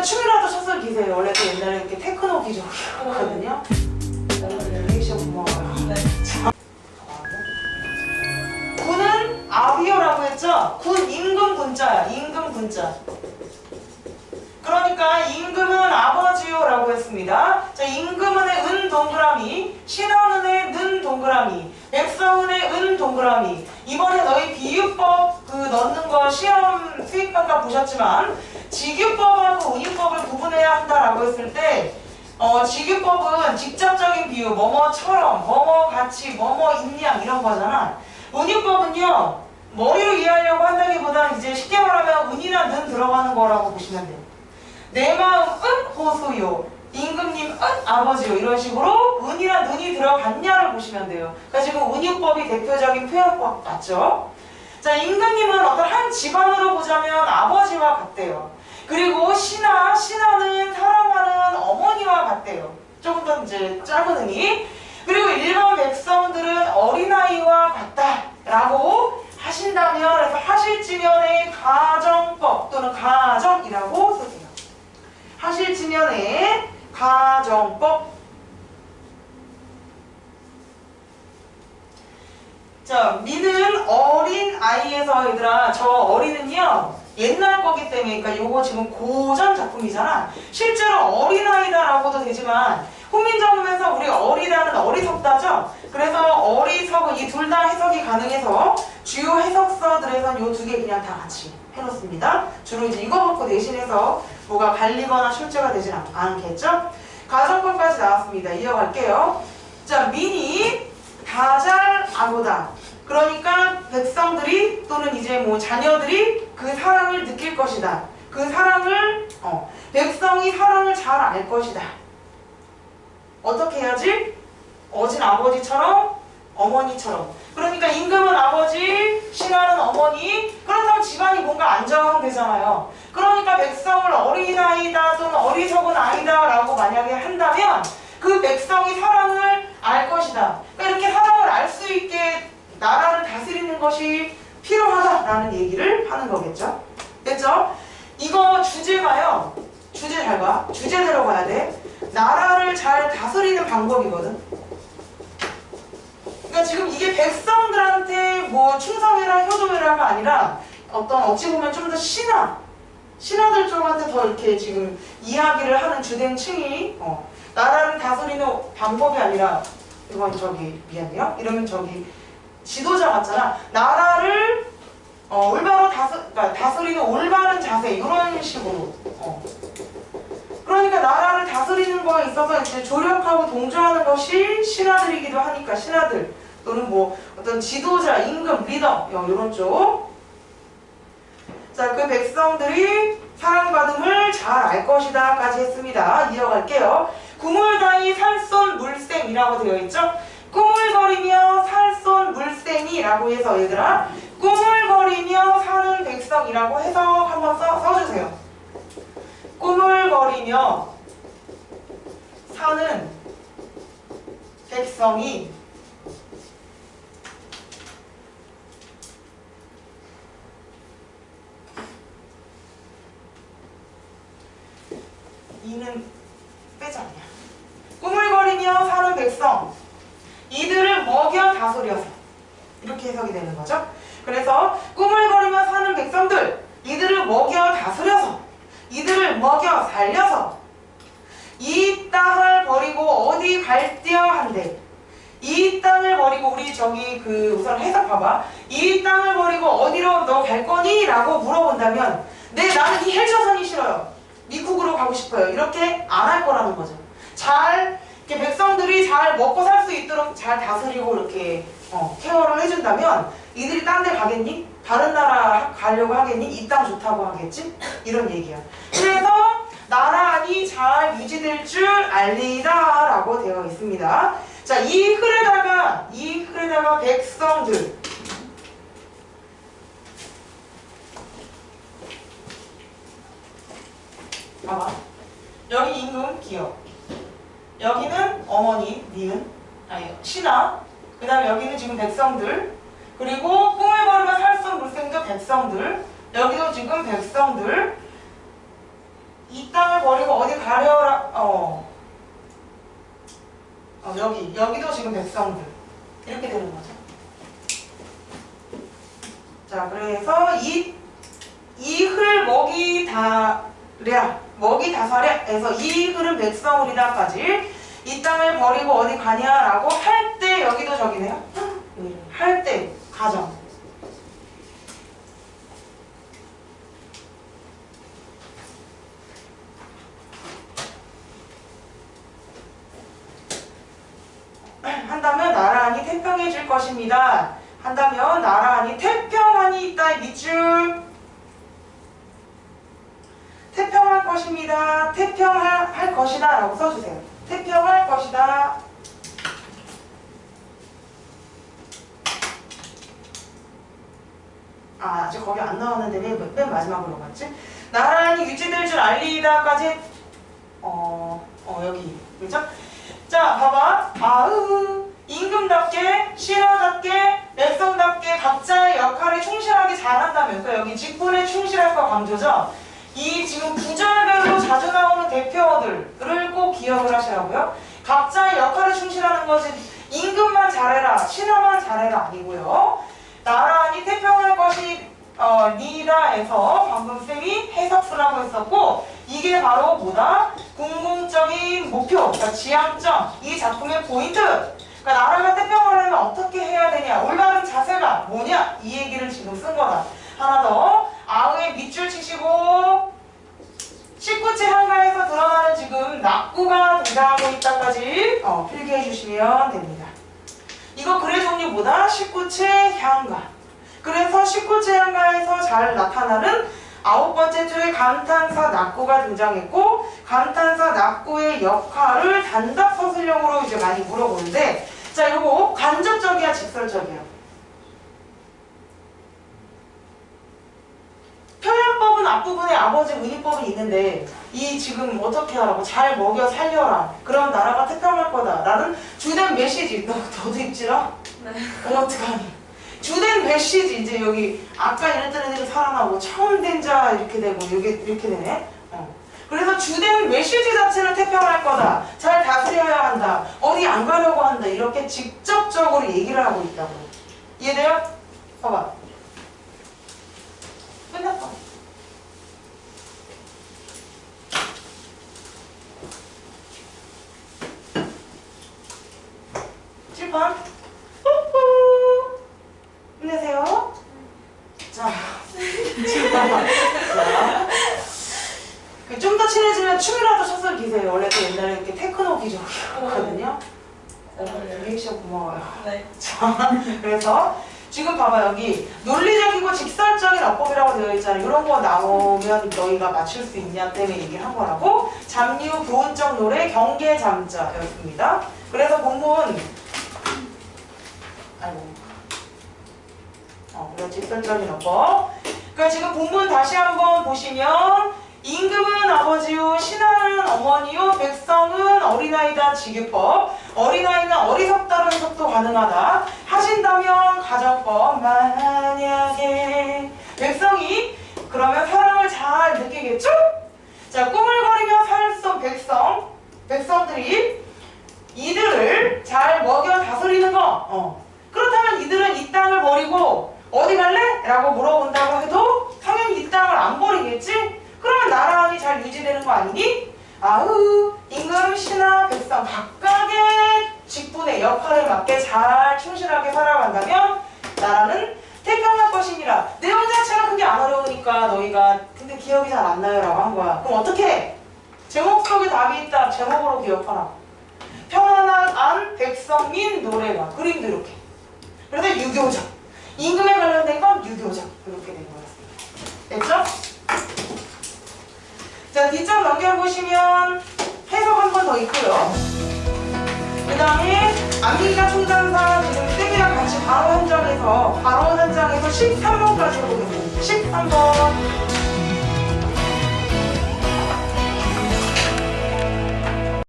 일단 춤이라도 춰서 기세요. 원래 또 옛날에 이렇게 테크노 기종이었거든요. 리액션 고마워요. 자. 군은 아비오라고 했죠? 군 임금 군자야. 임금 군자. 그러니까 임금은 아버지요라고 했습니다. 자, 임금은의 은 동그라미, 신원은의 는 동그라미, 백성은의 은 동그라미. 이번에 너희 비유법 그 넣는 거 시험 수익평가 보셨지만 직유법하고 운유법을 구분해야 한다라고 했을 때 어, 직유법은 직접적인 비유, 뭐뭐처럼, 뭐뭐 같이, 뭐뭐 인양 이런 거잖아. 운유법은요 머리로 이해하려고 한다기보다는 이제 쉽게 말하면 운이나 는 들어가는 거라고 보시면 돼요. 내 마음은 호소요. 임금님 은 아버지요. 이런 식으로 은이나 눈이 들어갔냐를 보시면 돼요. 그러니까 지금 운유법이 대표적인 표현법 맞죠? 자, 임금님은 어떤 한 집안으로 보자면 아버지와 같대요. 그리고 신하, 신하는 사랑하는 어머니와 같대요. 조금 더 이제 짧은 의미. 그리고 일반 백성들은 어린아이와 같다라고 하신다면 그래서 하실지면의 가정법 또는 가정이라고 쓰세요. 하실지면의 가정법. 자, 미는 어린 아이에서 얘들아, 저 어린은요, 옛날 거기 때문에, 그러니까 요거 지금 고전 작품이잖아. 실제로 어린 아이다라고도 되지만, 훈민정음에서 우리 어리다는 어리석다죠? 그래서 어리석은 이 둘 다 해석이 가능해서, 주요 해석서들에선 요 두 개 그냥 다 같이 해놓습니다. 주로 이제 이거 갖고 대신해서 뭐가 갈리거나 출제가 되진 않- 않겠죠? 가정법까지 나왔습니다. 이어갈게요. 자, 민이 다잘 아고다. 그러니까 백성들이 또는 이제 뭐 자녀들이 그 사랑을 느낄 것이다. 그 사랑을 어, 백성이 사랑을 잘 알 것이다. 어떻게 해야지? 어진 아버지처럼 어머니처럼. 그러니까 임금은 아버지, 신하는 어머니. 그렇다면 집안이 뭔가 안정되잖아요. 그러니까 백성을 어린아이다 또는 어리석은 아이다 라고 만약에 한다면 그 백성이 사랑을 알 것이다. 그러니까 이렇게 사랑을 알 수 있게 나라를 다스리는 것이 필요하다라는 얘기를 하는 거겠죠. 됐죠? 이거 주제가요. 주제 잘 봐. 주제대로 가야 돼. 나라를 잘 다스리는 방법이거든. 그러니까 지금 이게 백성들한테 뭐 충성해라, 효도해라가 아니라 어떤 어찌 보면 좀 더 신하, 신하들 쪽한테 더 이렇게 지금 이야기를 하는 주된층이 어, 나라를 다스리는 방법이 아니라 이건 저기 미안해요. 이러면 저기 지도자 같잖아. 나라를 어, 올바로 다스, 그러니까 다스리는 올바른 자세 이런 식으로. 어. 그러니까 나라를 다스리는 거에 있어서 이제 조력하고 동조하는 것이 신하들이기도 하니까 신하들 또는 뭐 어떤 지도자, 임금, 리더 이런 쪽. 자, 그 백성들이 사랑받음을 잘 알 것이다까지 했습니다. 이어갈게요. 구물다이 살손 물생이라고 되어 있죠. 꾸물거리며 살손 물생이라고 해서 얘들아 꾸물거리며 사는 백성이라고 해석 한번 써, 써주세요. 꾸물거리며 사는 백성이 이는 빼자 그냥 꾸물거리며 사는 백성 이들을 먹여 다스려서 이렇게 해석이 되는 거죠. 그래서 꾸물거리며 사는 백성들 이들을 먹여 다스려서 이들을 살려서 이 땅을 버리고 어디 갈디어 한대 이 땅을 버리고 우리 저기 그 우선 해석 봐봐 이 땅을 버리고 어디로 너 갈 거니? 라고 물어본다면 네 나는 이 헬조선이 싫어요 미국으로 가고 싶어요 이렇게 안 할 거라는 거죠 잘 이렇게 백성들이 잘 먹고 살 수 있도록 잘 다스리고 이렇게 어, 케어를 해준다면 이들이 딴 데 가겠니? 다른 나라 가려고 하겠니? 이 땅 좋다고 하겠지? 이런 얘기야. 그래서 나라안이 잘 유지될 줄 알리라 라고 되어 있습니다. 자, 이 흐르다가, 이 흐르다가 백성들. 봐봐. 여기 임금 기업. 여기는 어머니, 니은, 아니, 신하. 그 다음에 여기는 지금 백성들. 그리고 꿈을 걸으면 살수 물생도 백성들. 여기도 지금 백성들. 이 땅을 버리고 어디 가려라 어. 어 여기 여기도 지금 백성들 이렇게 되는 거죠. 자 그래서 이 이흘 먹이 다랴 먹이 다사랴 에서 이 흘은 백성이다까지 이 땅을 버리고 어디 가냐라고 할 때 여기도 저기네요. 할 때 가정. 한다면 나라하니 태평해질 것입니다. 한다면 나라하니 태평하니 있다의 밑줄 태평할 것입니다. 태평할 할 것이다 라고 써주세요. 태평할 것이다. 아, 아직 거기 안 나왔는데 왜맨 마지막으로 갔지? 나란히 유지될 줄 알리다까지 어, 어 여기 그죠? 자, 봐봐. 아 잘한다면서 여기 직분에 충실할 거 강조죠. 이 지금 구절별로 자주 나오는 대표어들을 꼭 기억을 하시라고요. 각자의 역할에 충실하는 것이 임금만 잘해라, 신하만 잘해라 아니고요. 나라니 태평할 것이 어, 니다에서 방금 쌤이 해석수라고 했었고 이게 바로 뭐다? 궁극적인 목표, 그러니까 지향점, 이 작품의 포인트. 그러니까 나라가 태평하려면 어떻게 해야 되냐, 올바른 자세가 뭐냐 이 얘기를 지금 쓴 거다. 하나 더 아우의 밑줄 치시고 19체 한가에서 드러나는 지금 낙구가 등장하고 있다까지 어, 필기해 주시면 됩니다. 이거 글의 종류보다 19체 향가. 그래서 19체 향가에서 잘 나타나는 아홉 번째 줄에 감탄사 낙구가 등장했고 감탄사 낙구의 역할을 단답 서술형으로 이제 많이 물어보는데 자 이거 간접적이야 직설적이야 표현법은 앞부분에 아버지 의의법은 있는데 이 지금 어떻게 하라고? 잘 먹여 살려라. 그럼 나라가 태평할 거다 라는 주된 메시지. 너 너도 입지라? 네. 어, 어떡하니? 주된 메시지. 이제 여기 아까 이랬던 애들이 살아나고 처음 된 자 이렇게 되고 이게 이렇게 되네. 어. 그래서 주된 메시지 자체는 태평할 거다. 잘 다스려야 한다. 어디 안 가려고 한다. 이렇게 직접적으로 얘기를 하고 있다고. 이해돼요? 봐봐. 끝났어 칠판 후후 힘내세요 자, 좀 더 친해지면 춤이라도 춰서 기세요 원래 또 옛날에 이렇게 테크노 기적이었거든요 어, 리액션 고마워요 네. 자, 그래서 지금 봐봐 여기 논리적이고 직설적인 어법이라고 되어 있잖아. 이런 거 나오면 너희가 맞출 수 있냐 때문에 얘기를 한 거라고. 잠유 교훈적 노래 경계 잠자였습니다. 그래서 본문 아이고 어, 그래 직설적인 어법. 그러니까 지금 본문 다시 한번 보시면 임금은 아버지요 신하는 어머니요 백성은 어린아이다 지규법 어린아이는 어리석다는 해석도 가능하다 하신다면 가정법 만약에 백성이 그러면 사랑을 잘 느끼겠죠? 자 꾸물거리며 살던 백성 백성들이 이들을 잘 먹여 다스리는 거 어. 그렇다면 이들은 이 땅을 버리고 어디 갈래? 라고 물어본다고 해도 당연히 이 땅을 안 버리겠지? 그러면 나라니 잘 유지되는 거 아니니? 아우 임금 신하 백성 각각의 직분의 역할에 맞게 잘 충실하게 살아간다면 나라는 태평할 것이니라. 내용 자체가 그게 안 어려우니까 너희가 근데 기억이 잘 안 나요 라고 한 거야. 그럼 어떻게 해? 제목 속에 답이 있다. 제목으로 기억하라. 평안한 백성민 노래가 그림도 이렇게. 그래서 유교적 임금에 관련된 건 유교적 이렇게 된 거였습니다 됐죠? 자, 뒷장 넘겨보시면 해석 한 번 더 있고요. 그 다음에 안민가 총장사 지금 쌤이랑 같이 바로 현장에서 바로 현장에서 13번까지 보겠습니다. 13번